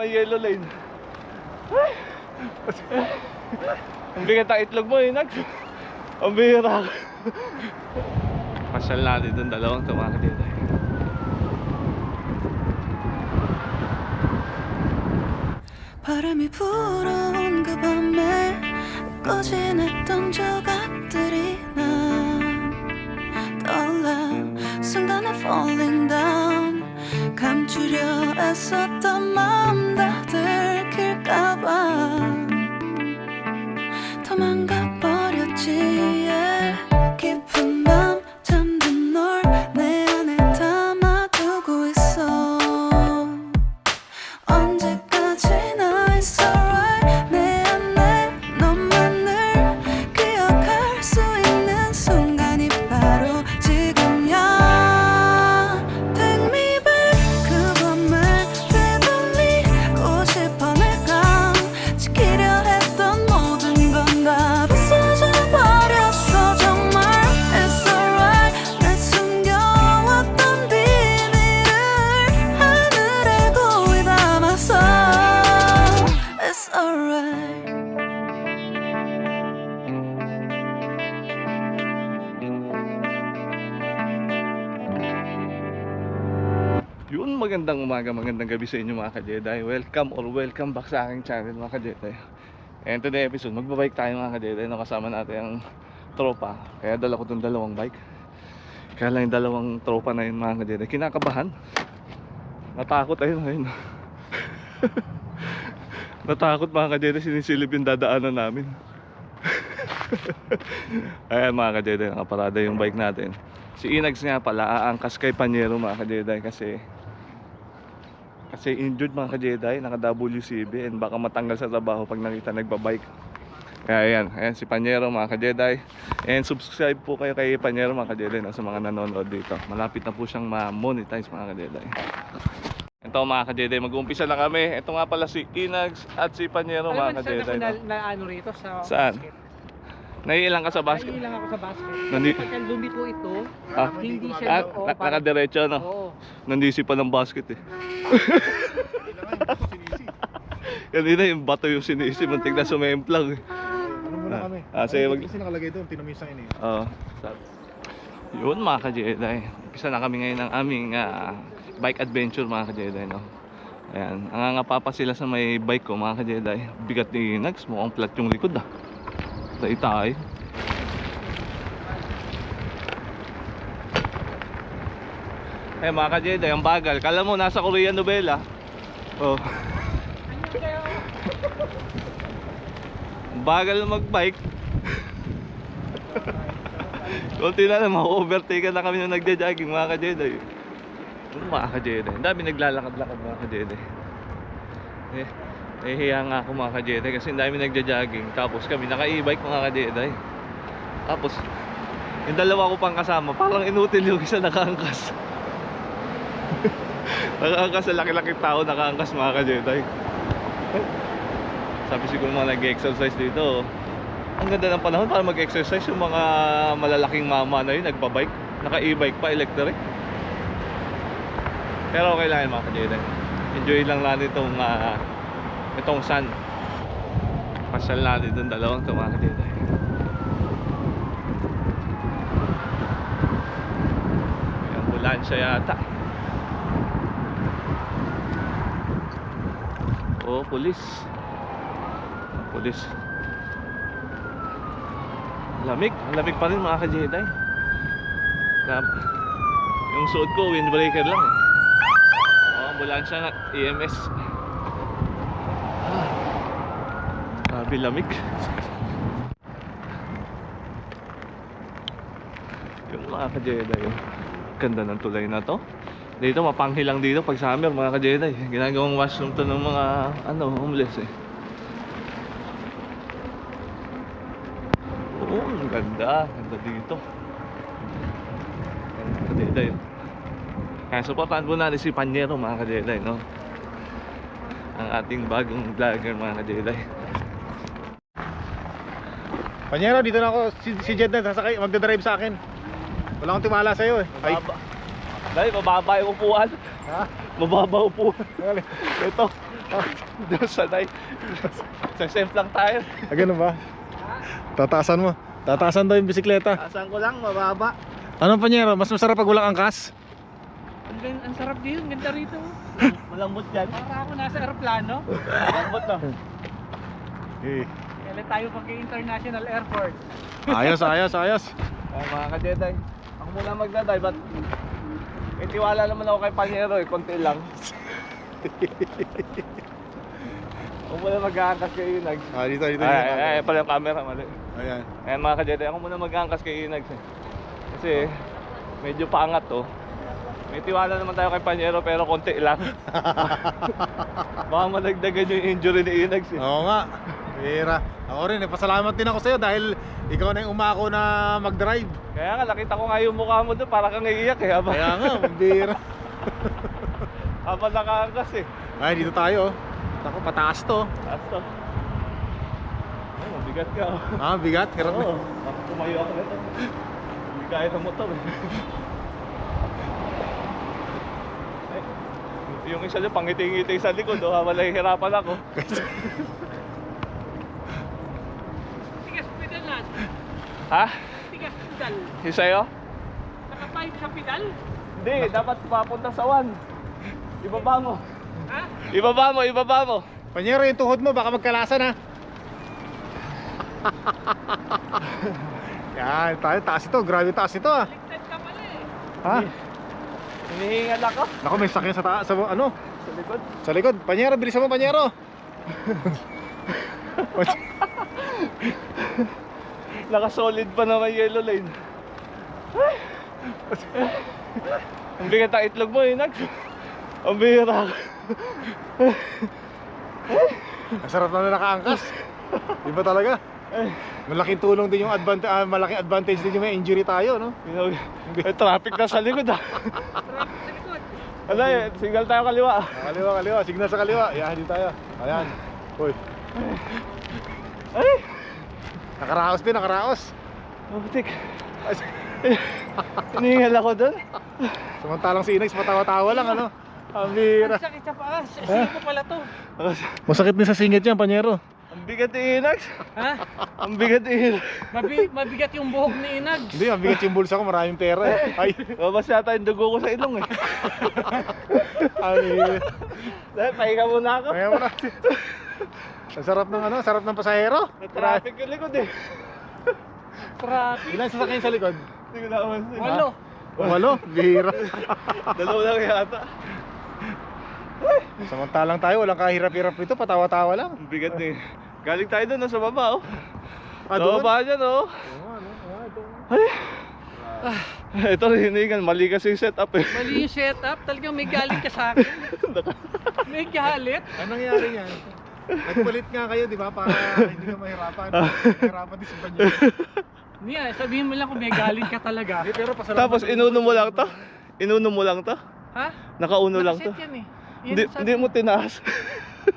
May yellow lane. Ay! Ang bigat ang itlog mo eh, Nags. Ang bihira. Pasyal natin itong dalawang tumakad dito. 바람이 불어온 그 밤에 꺼진했던 조각들이 난 떠올라 순간에 falling down 감추려 애썼던 마음 umaga, magandang gabi sa inyo mga ka-Jedi. Welcome or welcome back sa aking channel mga ka-Jedi. And today episode, magbabike tayo mga ka-Jedi. No, kasama natin ang tropa. Kaya dala ko itong dalawang bike. Kaya lang yung dalawang tropa na yun mga ka-Jedi. Kinakabahan. Natakot ayun, ayun. Natakot mga ka-Jedi, sinisilip yung dadaanan namin. Ayan mga ka-Jedi, nakaparada yung bike natin. Si Inags nga pala, aangkas kay Panyero mga ka-Jedi kasi kasi injured mga ka-Jedi, naka WCB and baka matanggal sa trabaho pag nakita nagbabike. Kaya ayan, ayan si Panyero mga ka-Jedi. And subscribe po kayo kay Panyero mga ka-Jedi no, sa mga nanonood dito. Malapit na po siyang ma-monetize mga ka-Jedi. Ito mga ka-Jedi, mag-uumpisa na kami. Ito nga pala si Inags at si Panyero Alam mga ka-Jedi. ako na, na ano rito sa Saan? basket? Naiilang ka sa basket? Ay, lang ako sa basket. Nandi- Kasi pagka lumiko ito, Ah? hindi siya Ah, oo, na- nakadiretso no? Oo. Nandisi pa ng basket eh. Kanina yung bato yung sinisi, muntik na sumemplang eh. Ano muna Ah, kami? ah, sige, wag- Kasi nakalagay doon, tinamisang ini. Oo. Yun mga ka-Jedi. Umpisa na kami ngayon ng aming ah, bike adventure mga ka-Jedi. No? Ayan. Anganga pa sila sa may bike ko mga ka-Jedi. Bigat ni Nags. Mukhang flat yung likod ah. Tayo tayo. Eh mga ka-Jedi, ang bagal. Kala mo nasa Korean novela. Oh. Bagal na mag-bike. Kunti na lang, ma-overtake na kami nung nagja-jogging mga ka-Jedi. Ano mga ka-Jedi? Ang dami naglalakad-lakad mga ka-Jedi. Eh, nahihiya nga ako mga ka-Jedi kasi dami nagja-jogging. Tapos kami naka-e-bike mga ka-Jedi. Tapos, yung dalawa ko pang kasama, parang inutil yung isa nakaangkas. nakaangkas sa laki-laki tao, nakaangkas mga ka-Jedi. Sabi siguro mga nag-exercise dito. Ang ganda ng panahon para mag-exercise yung mga malalaking mama na yun, nagpa-bike. Naka-e-bike pa, electric. Pero okay lang yun mga ka-Jedi. Enjoy lang natin itong, ah, itong sun. Pasyal natin itong dalawang ito mga ka-Jedi. May ambulansya yata. Oh, pulis. Pulis. Lamig. Lamig pa rin mga ka-Jedi. Grabe. Yung suot ko, windbreaker lang eh. Oh, ambulansya na. EMS. Ah. Grabe lamig. Yung mga ka-Jedi. oh. Ganda ng tulay na to. Dito mapanghi lang dito pag summer mga ka-Jedi. Ginagawang washroom to ng mga ano, homeless eh. Oo, ang ganda. Ganda dito. Ganda ka-Jedi. oh. Kaya supportahan po natin si Panyero mga ka-Jedi, no? Ang ating bagong vlogger mga ka-Jedi. Panyero, dito na ako. Si, si Jed na sasakay, magdadrive sa akin. Wala akong timala sa'yo eh. Ay, Dahil mababa yung upuan. ha? Mababa upuan. Ito, Doon sanay. Sa safe lang tayo. Ah, ganun ba? Tataasan mo. Tataasan daw yung bisikleta. Asan ko lang, mababa. Anong panyero? Mas masarap pag walang angkas? Ang, gan- ang sarap dito, ang ganda rito. Malambot yan. Para ako nasa aeroplano. Malambot no. Eh. Kailan tayo pag-international airport. Ayos, ayos, ayos. Ay, mga ka-Jedi. Ako muna magdaday, but may tiwala naman ako kay Panyero eh, konti lang. Ako muna mag-aangkas kay Inags. Ah, dito, dito. Ay, ay, ay, pala yung camera, mali. Ayan. Ayan mga ka-Jedi, ako muna mag-aangkas kay Inags eh. Kasi medyo paangat to. May tiwala naman tayo kay Panyero pero konti lang. Baka madagdagan yung injury ni Inags eh. Oo nga. Bira. Ako rin, eh, pasalamat din ako sa'yo dahil ikaw na yung umako na mag-drive. Kaya nga, nakita ko nga yung mukha mo doon, para kang iiyak eh. Habang, Kaya nga, bira. habang nakaangkas eh. Ay, dito tayo. Ako, pataas to. Taas to. Ay, mabigat ka. oh. Ah, bigat. Hirap Oo. na. Tumayo ako nito. Hindi kaya ng motor eh. Ay, yung isa niya pangiti-ngiti sa likod, oh, habang nahihirapan ako. Tigas pedal na. Ha? Tigas pedal. Yung sa'yo? Nakapipe sa pedal. Hindi, dapat papunta sa one. Ibaba mo. Ha? Ibaba mo, ibaba mo. Panyero, yung tuhod mo, baka magkalasan ha. Yan, tayo, taas ito. Grabe taas ito ah. Ligtad ka pala eh. Ha? Hinihingal ako Naku, may sakyan sa taas. Sa, ano? sa likod. Sa likod. Panyero, bilisan mo, Panyero. Naka-solid pa naman yellow lane. Ay! Ang bigat ang itlog mo, Inags. Ang bihira. Ang sarap na na nakaangkas. Iba talaga. Malaking tulong din yung advantage, malaking advantage din yung may injury tayo, no? May traffic na sa likod ah. Traffic sa likod. Ano eh, signal tayo kaliwa. Kaliwa, kaliwa. Signal sa kaliwa. Yan, dito tayo. Ayan. Uy. Ay! Nakaraos din, nakaraos. Mabutik. Hinihingal ako doon. Samantalang si Inex, patawa-tawa lang, ano? Ang bira. Ang sakit sa paas. Sino mo pala to? Masakit din sa singit yan, Panyero. Ang bigat ni Inags. Ha? Ang bigat ni Inags. Mabi mabigat yung buhok ni Inag. Hindi, ang bigat yung bulsa ko, maraming pera eh. Ay, Babas yata yung dugo ko sa ilong eh. ay. Dahil pahinga muna ako. Kaya mo na. Ang sarap ng ano, sarap ng pasahero. May traffic yung likod eh. Traffic. Ilan sasakyan sa likod? Hindi ko nakapansin. Walo. Walo, bira. Dalawa lang yata. Samantalang tayo, walang kahirap-hirap nito, patawa-tawa lang. Ang bigat ni. Galing tayo doon, nasa baba oh. Ah, sa doon? baba dyan oh. Ano, ah, ito. Ay. Ito rin hinihingan, mali kasi yung setup eh. Mali yung setup. Talagang may galit ka sa akin. May galit. Anong nangyari niyan? Nagpalit nga kayo, di ba? Para hindi ka mahirapan. Mahirapan din sa banyo. Hindi ah, sabihin mo lang kung may galit ka talaga. Hindi, pero pasalamat. Tapos inuno mo lang to? Inuno mo lang to? Ha? Nakauno lang to? Nakaset yan eh. Yan Hindi, sabi- hindi mo tinaas.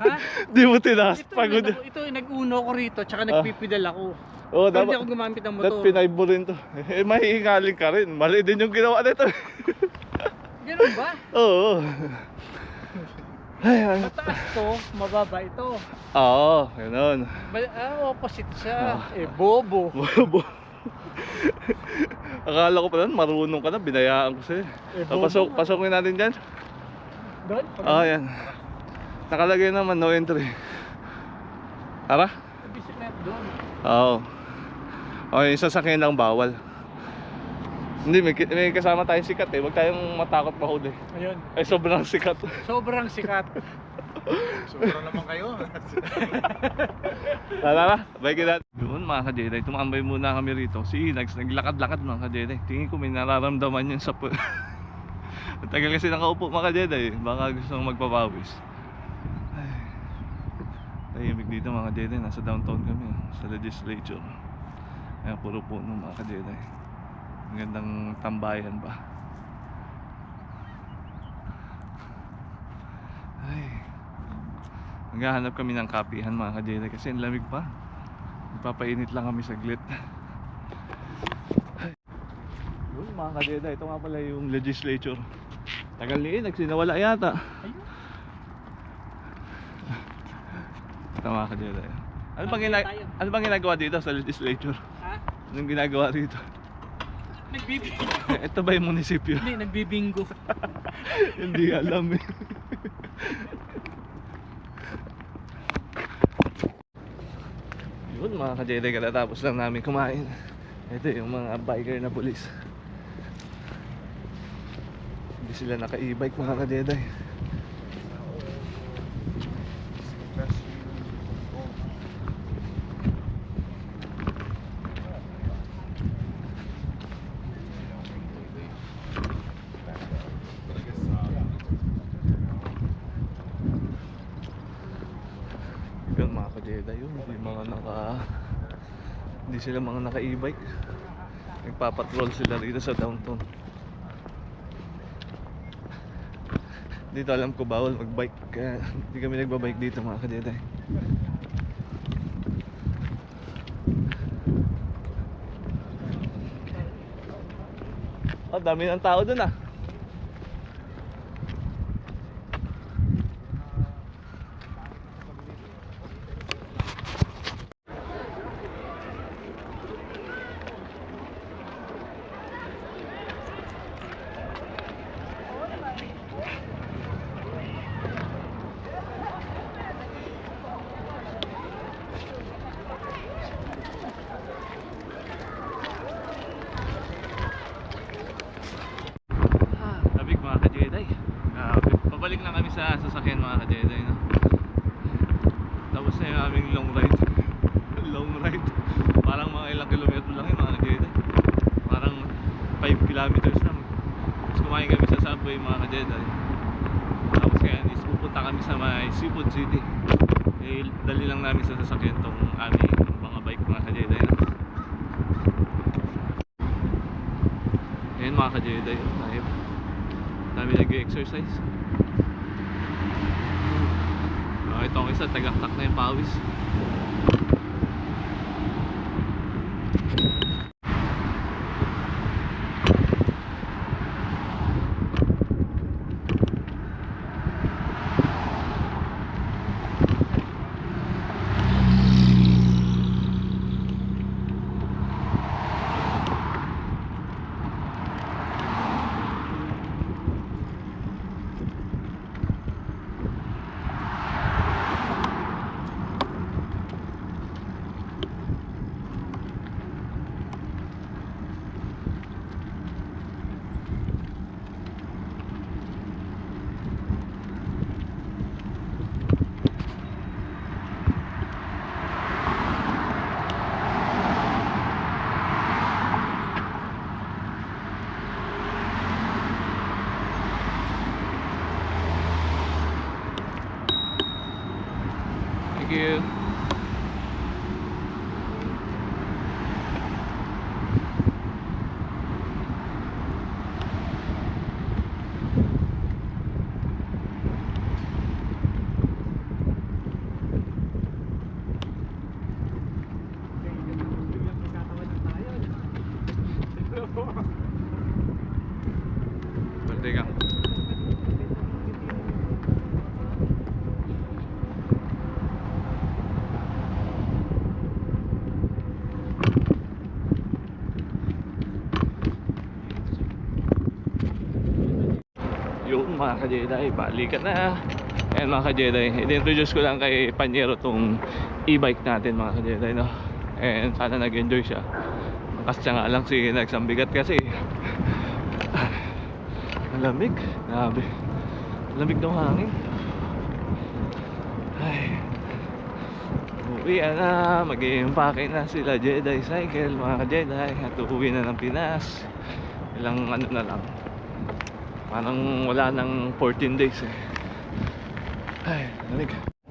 Ha? Hindi mo tinaas. Ito, Pagod. ito yung nag-uno ko rito, tsaka nagpipidal ako. Oo, Pero hindi dapat. ako gumamit ng motor. pinay mo rin to. Eh, mahihingaling ka rin. Mali din yung ginawa nito. Ganun ba? Oo. Ay, ay. Mataas to, mababa ito. Oo, ganun. Ba- ah, opposite siya. Ah. Eh, bobo. Bobo. Akala ko pa nun, marunong ka na, binayaan ko sa'yo. Eh, So, pasok, pasokin natin dyan. Doon? Ah, yan. Nakalagay naman, no entry. Tara? Bisikleta doon. Oo. Oh, yung sasakyan lang bawal. Hindi, may, may kasama tayong sikat eh. Huwag tayong matakot mahuli. Ayun. Ay, sobrang sikat. Sobrang sikat. Sobra naman kayo. Tara na, bike natin. Yun mga ka-Jedi, tumambay muna kami rito. Si Inags, naglakad-lakad mga ka-Jedi. Tingin ko may nararamdaman yun sa... Tagal kasi nakaupo mga ka-Jedi. Baka gusto nang magpapawis. Ay. Tahimik dito mga ka-Jedi. Nasa downtown kami. Sa legislature. Ayan, puro puno mga ka-Jedi. Ang gandang tambayan ba. Ay. Maghahanap kami ng kapihan mga ka-Jedi kasi ang lamig pa. Magpapainit lang kami saglit. Yun mga ka-Jedi, ito nga pala yung legislature. Tagal ni Inags, sinawala yata. Ayun. Ito mga ka-Jedi. Ano bang, gina- ano bang ginagawa dito sa legislature? Ha? Anong ginagawa dito? Nagbibingo. Ito ba yung munisipyo? Hindi, nagbibingo. Hindi alam eh. Yun mga katatapos lang namin kumain. Ito yung mga biker na pulis. Hindi sila naka-e-bike mga ka-Jedi. Ka-Jedi yun, hindi mga naka hindi sila mga naka e-bike. Nagpapatrol sila dito sa downtown. Dito alam ko bawal magbike kaya hindi kami nagbabike dito mga ka-Jedi. Oh, dami ng tao dun ah. Labig mga ka-Jedi. Grabe. Pabalik na kami sa sasakyan mga ka-Jedi. No? Tapos na yung aming long ride. long ride. Parang mga ilang kilometro lang yun mga ka-Jedi. Parang 5 kilometers lang. Tapos kumain kami sa subway mga ka-Jedi. Tapos kaya is pupunta kami sa may Seafood City. Eh, dali lang namin sa sasakyan tong aming mga bike mga ka-Jedi. No? Ayan mga ka-Jedi, tayo. Dami nag-exercise. Oh, itong isa, tagaktak na yung pawis. You. Mga ka-Jedi, balikan na. Ayan mga ka-Jedi, in-introduce ko lang kay Panyero tong e-bike natin mga ka-Jedi no. And sana nag-enjoy siya. Kasi nga lang si Nags ang bigat kasi. Malamig, grabe. Lamig ng hangin. Ay. Uwi na, mag-i-impake na sila Jedi Cycle, mga ka-Jedi. At uuwi na ng Pinas. Ilang ano na lang. Parang wala nang 14 days eh. Ay, lamig.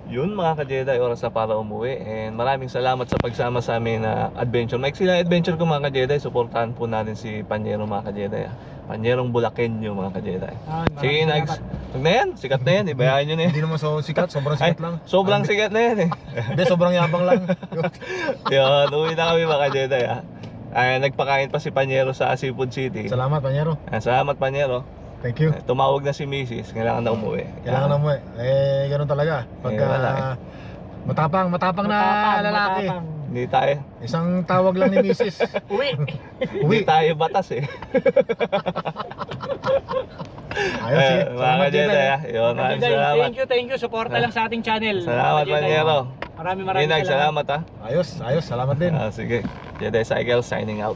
Yun mga ka-Jedi, oras na para umuwi. And maraming salamat sa pagsama sa amin na adventure. Mike sila adventure ko mga ka-Jedi. Suportahan po natin si Panyero mga ka-Jedi. ah. Panyerong Bulakenyo mga ka-Jedi. Ah, Sige, Nags. Huwag na yan. Sikat na yan. Ibayahan nyo na yan. Hindi naman so sikat, sobrang Ay, sikat lang. sobrang sikat na yan eh. Hindi, sobrang yabang lang. Yun, uwi na kami mga ka-Jedi ah. Ay, nagpakain pa si Panyero sa Seafood City. Salamat, Panyero. Ah, Salamat Panyero. Thank you. Eh, Tumawag na si Mrs. Kailangan na umuwi. Kailangan na mo eh. Eh, ganun talaga. Pagka Eh, wala eh. Matapang, matapang na Matapang, lalaki. matapang. Hindi tayo. Isang tawag lang ni Mrs. Uwi. Hindi Uwi. tayo batas eh. Ayos, sige. Eh, mga Salamat kajeday ah. Yun, maraming salamat. Thank you, thank you. Suporta lang sa ating channel. Salamat, Kajiday. Panyero. Maraming maraming Inag, salamat ah. Ayos, ayos. Salamat din. Ah, sige. Jedi Cycle signing out.